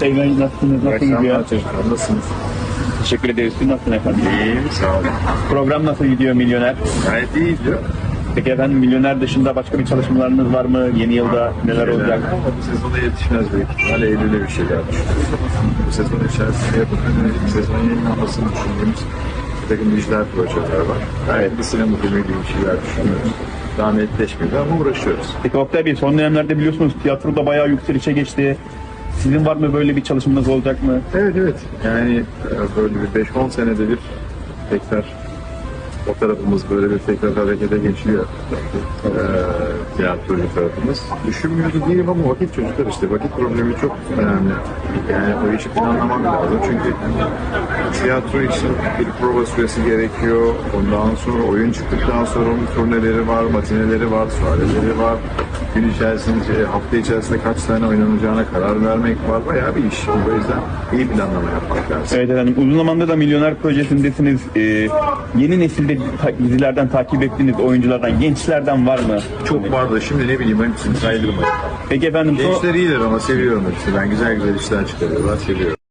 Bey nasılsınız? Nasıl gidiyor? çocuklar nasılsınız? Teşekkür ederiz. Siz nasılsınız efendim? İyiyim sağ olun. Program nasıl gidiyor Milyoner? Gayet iyi gidiyor. Peki efendim Milyoner dışında başka bir çalışmalarınız var mı? Yeni yılda neler olacak? Bu sezona yetişmez büyük ihtimalle Eylül'e bir şeyler düşünüyoruz. Bu sezon içerisinde yapıp önümüzdeki sezon yayınlanmasını düşündüğümüz bir takım dijital projeler var. Gayet bir sinema filmi gibi bir şeyler düşünüyoruz. Daha netleşmedi ama uğraşıyoruz. Peki Oktay Bey son dönemlerde biliyorsunuz tiyatroda bayağı yükselişe geçti. Sizin var mı böyle bir çalışmanız olacak mı? Evet evet. Yani e, böyle bir 5-10 senede bir tekrar o tarafımız böyle bir tekrar harekete geçiyor. Ee, tiyatrocu tarafımız. Düşünmüyordu değilim ama vakit çocuklar işte. Vakit problemi çok önemli. Yani o işi planlamam lazım. Çünkü tiyatro için bir prova süresi gerekiyor. Ondan sonra oyun çıktıktan sonra onun turneleri var, matineleri var, suareleri var. Gün içerisinde, hafta içerisinde kaç tane oynanacağına karar vermek var. Bayağı bir iş. O yüzden iyi planlama yapmak lazım. Evet efendim uzun zamandır da Milyoner projesindesiniz. Ee, yeni nesilde ta- dizilerden takip ettiğiniz oyunculardan, gençlerden var mı? Çok var da şimdi ne bileyim hepsini sayılırım. Peki efendim Gençler iyiler ama seviyorum hepsini. Ben güzel güzel işler çıkarıyorlar, seviyorum.